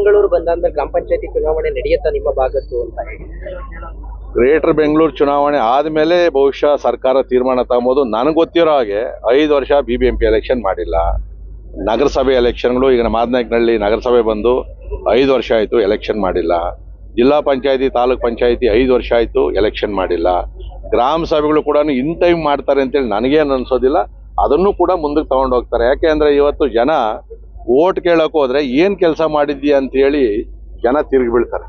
ಬೆಂಗಳೂರು ಬಂದಾದ್ಮೇಲೆ ಗ್ರಾಮ ಪಂಚಾಯತಿ ಚುನಾವಣೆ ನಡೆಯುತ್ತಾ ನಿಮ್ಮ ಭಾಗದ್ದು ಅಂತ ಗ್ರೇಟರ್ ಬೆಂಗಳೂರು ಚುನಾವಣೆ ಆದಮೇಲೆ ಬಹುಶಃ ಸರ್ಕಾರ ತೀರ್ಮಾನ ತಗೊಂಬೋದು. ನನಗೆ ಗೊತ್ತಿರೋ ಹಾಗೆ ಐದು ವರ್ಷ ಬಿ ಬಿ ಎಂ ಎಲೆಕ್ಷನ್ ಮಾಡಿಲ್ಲ. ನಗರಸಭೆ ಎಲೆಕ್ಷನ್ಗಳು ಈಗ ನಮ್ಮ ಮಾದನಾಯಕನಹಳ್ಳಿ ನಗರಸಭೆ ಬಂದು ಐದು ವರ್ಷ ಆಯಿತು ಎಲೆಕ್ಷನ್ ಮಾಡಿಲ್ಲ. ಜಿಲ್ಲಾ ಪಂಚಾಯತಿ, ತಾಲೂಕ್ ಪಂಚಾಯತಿ ಐದು ವರ್ಷ ಆಯಿತು ಎಲೆಕ್ಷನ್ ಮಾಡಿಲ್ಲ. ಗ್ರಾಮ ಸಭೆಗಳು ಕೂಡ ಇನ್ ಟೈಮ್ ಮಾಡ್ತಾರೆ ಅಂತೇಳಿ ನನಗೇನು ಅನ್ಸೋದಿಲ್ಲ. ಅದನ್ನು ಕೂಡ ಮುಂದಕ್ಕೆ ತಗೊಂಡು ಹೋಗ್ತಾರೆ. ಯಾಕೆ ಅಂದ್ರೆ ಇವತ್ತು ಜನ ಓಟ್ ಕೇಳಕ್ ಹೋದ್ರೆ ಏನ್ ಕೆಲಸ ಮಾಡಿದ್ಯಾ ಅಂತ ಹೇಳಿ ಜನ ತಿರುಗಿ ಬೀಳ್ತಾರೆ.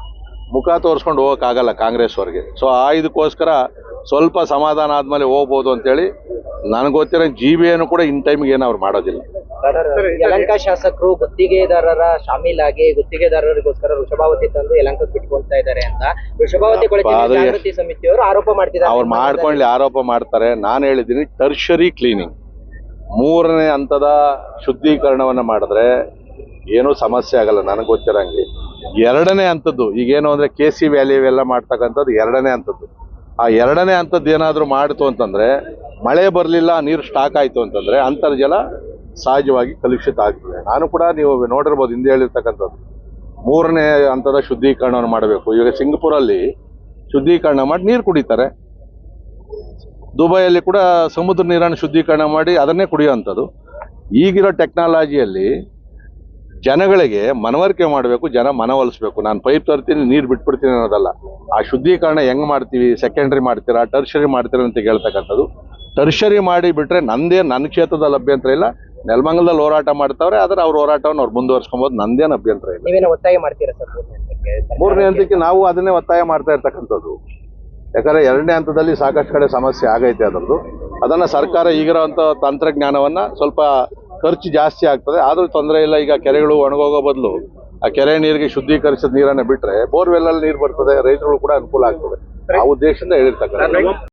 ಮುಖ ತೋರಿಸ್ಕೊಂಡು ಹೋಗಕ್ಕಾಗಲ್ಲ ಕಾಂಗ್ರೆಸ್ ಅವ್ರಿಗೆ. ಸೊ ಆ ಇದಕ್ಕೋಸ್ಕರ ಸ್ವಲ್ಪ ಸಮಾಧಾನ ಆದ್ಮೇಲೆ ಹೋಗ್ಬೋದು ಅಂತೇಳಿ ನನಗೆ ಗೊತ್ತಿರೋ ಜಿ ಬಿ ಏನು ಕೂಡ ಇನ್ ಟೈಮ್ಗೆ ಏನು ಅವ್ರು ಮಾಡೋದಿಲ್ಲ. ಯಲಂಕ ಶಾಸಕರು ಗುತ್ತಿಗೆದಾರರ ಶಾಮೀಲಾಗಿ ಗುತ್ತಿಗೆದಾರರಿಗೋಸ್ಕರ ವೃಷಭಾವತಿ ತಂದು ಯಲಂಕಕ್ಕೆ ಬಿಟ್ಕೊಳ್ತಾ ಇದ್ದಾರೆ ಅಂತ ವೃಷಭಾವತಿ ಜಾಗೃತಿ ಸಮಿತಿಯವರು ಆರೋಪ ಮಾಡ್ತಿದ್ದಾರೆ ಅವ್ರು ಮಾಡ್ಕೊಳ್ಳಿ ಆರೋಪ ಮಾಡ್ತಾರೆ. ನಾನು ಹೇಳಿದ್ದೀನಿ ಟರ್ಷರಿ ಕ್ಲೀನಿಂಗ್ ಮೂರನೇ ಹಂತದ ಶುದ್ಧೀಕರಣವನ್ನು ಮಾಡಿದ್ರೆ ಏನೂ ಸಮಸ್ಯೆ ಆಗಲ್ಲ, ನನಗೆ ಗೊತ್ತಿರಂಗೆ. ಎರಡನೇ ಹಂತದ್ದು, ಈಗೇನು ಅಂದರೆ ಕೆ ಸಿ ವ್ಯಾಲಿ ಎಲ್ಲ ಮಾಡ್ತಕ್ಕಂಥದ್ದು ಎರಡನೇ ಹಂತದ್ದು. ಆ ಎರಡನೇ ಹಂತದ್ದು ಏನಾದರೂ ಮಾಡಿತು ಅಂತಂದರೆ, ಮಳೆ ಬರಲಿಲ್ಲ, ನೀರು ಸ್ಟಾಕ್ ಆಯಿತು ಅಂತಂದರೆ ಅಂತರ್ಜಲ ಸಹಜವಾಗಿ ಕಲುಷಿತ ಆಗ್ತದೆ. ನಾನು ಕೂಡ ನೀವು ನೋಡಿರ್ಬೋದು, ಹಿಂದೆ ಹೇಳಿರ್ತಕ್ಕಂಥದ್ದು. ಮೂರನೇ ಹಂತದ ಶುದ್ಧೀಕರಣವನ್ನು ಮಾಡಬೇಕು. ಈಗ ಸಿಂಗಪುರಲ್ಲಿ ಶುದ್ಧೀಕರಣ ಮಾಡಿ ನೀರು ಕುಡಿತಾರೆ. ದುಬೈಯಲ್ಲಿ ಕೂಡ ಸಮುದ್ರ ನೀರನ್ನು ಶುದ್ಧೀಕರಣ ಮಾಡಿ ಅದನ್ನೇ ಕುಡಿಯುವಂಥದ್ದು. ಈಗಿರೋ ಟೆಕ್ನಾಲಜಿಯಲ್ಲಿ ಜನಗಳಿಗೆ ಮನವರಿಕೆ ಮಾಡಬೇಕು ಜನ ಮನವೊಲಿಸ್ಬೇಕು ನಾನು ಪೈಪ್ ತರ್ತೀನಿ ನೀರು ಬಿಟ್ಬಿಡ್ತೀನಿ ಅನ್ನೋದಲ್ಲ. ಆ ಶುದ್ಧೀಕರಣ ಹೆಂಗ್ ಮಾಡ್ತೀವಿ? ಸೆಕೆಂಡ್ರಿ ಮಾಡ್ತೀರಾ? ಟರ್ಷರಿ ಮಾಡ್ತೀರಾ ಅಂತ ಕೇಳ್ತಕ್ಕಂಥದ್ದು. ಟರ್ಷರಿ ಮಾಡಿ ಬಿಟ್ರೆ ನಂದೇ ನನ್ನ ಕ್ಷೇತ್ರದ ಅಭ್ಯಂತರ ಇಲ್ಲ. ನೆಲಮಂಗಲದಲ್ಲಿ ಹೋರಾಟ ಮಾಡ್ತಾವ್ರೆ ಆದರೆ ಅವ್ರ ಹೋರಾಟವನ್ನು ಅವ್ರು ಮುಂದುವರ್ಸ್ಕೊಬೋದು. ನಂದೇನು ಅಭ್ಯಂತರ ಇಲ್ಲ. ಒತ್ತಾಯ ಮಾಡ್ತೀರಾ? ಮೂರನೇ ಹಂತಕ್ಕೆ ನಾವು ಅದನ್ನೇ ಒತ್ತಾಯ ಮಾಡ್ತಾ ಇರ್ತಕ್ಕಂಥದ್ದು. ಯಾಕಂದ್ರೆ ಎರಡನೇ ಹಂತದಲ್ಲಿ ಸಾಕಷ್ಟು ಕಡೆ ಸಮಸ್ಯೆ ಆಗೈತೆ ಅದರದ್ದು. ಅದನ್ನ ಸರ್ಕಾರ ಈಗಿರೋವಂಥ ತಂತ್ರಜ್ಞಾನವನ್ನ ಸ್ವಲ್ಪ ಖರ್ಚು ಜಾಸ್ತಿ ಆಗ್ತದೆ. ಆದ್ರೂ ತೊಂದರೆ ಇಲ್ಲ, ಈಗ ಕೆರೆಗಳು ಒಣಗೋಗೋ ಬದಲು ಆ ಕೆರೆ ನೀರಿಗೆ ಶುದ್ಧೀಕರಿಸಿದ ನೀರನ್ನ ಬಿಟ್ರೆ ಬೋರ್ವೆಲ್ ಅಲ್ಲಿ ನೀರು ಬರ್ತದೆ ರೈತರು ಕೂಡ ಅನುಕೂಲ ಆಗ್ತದೆ. ಆ ಉದ್ದೇಶದಿಂದ ಹೇಳಿರ್ತಕ್ಕಂಥ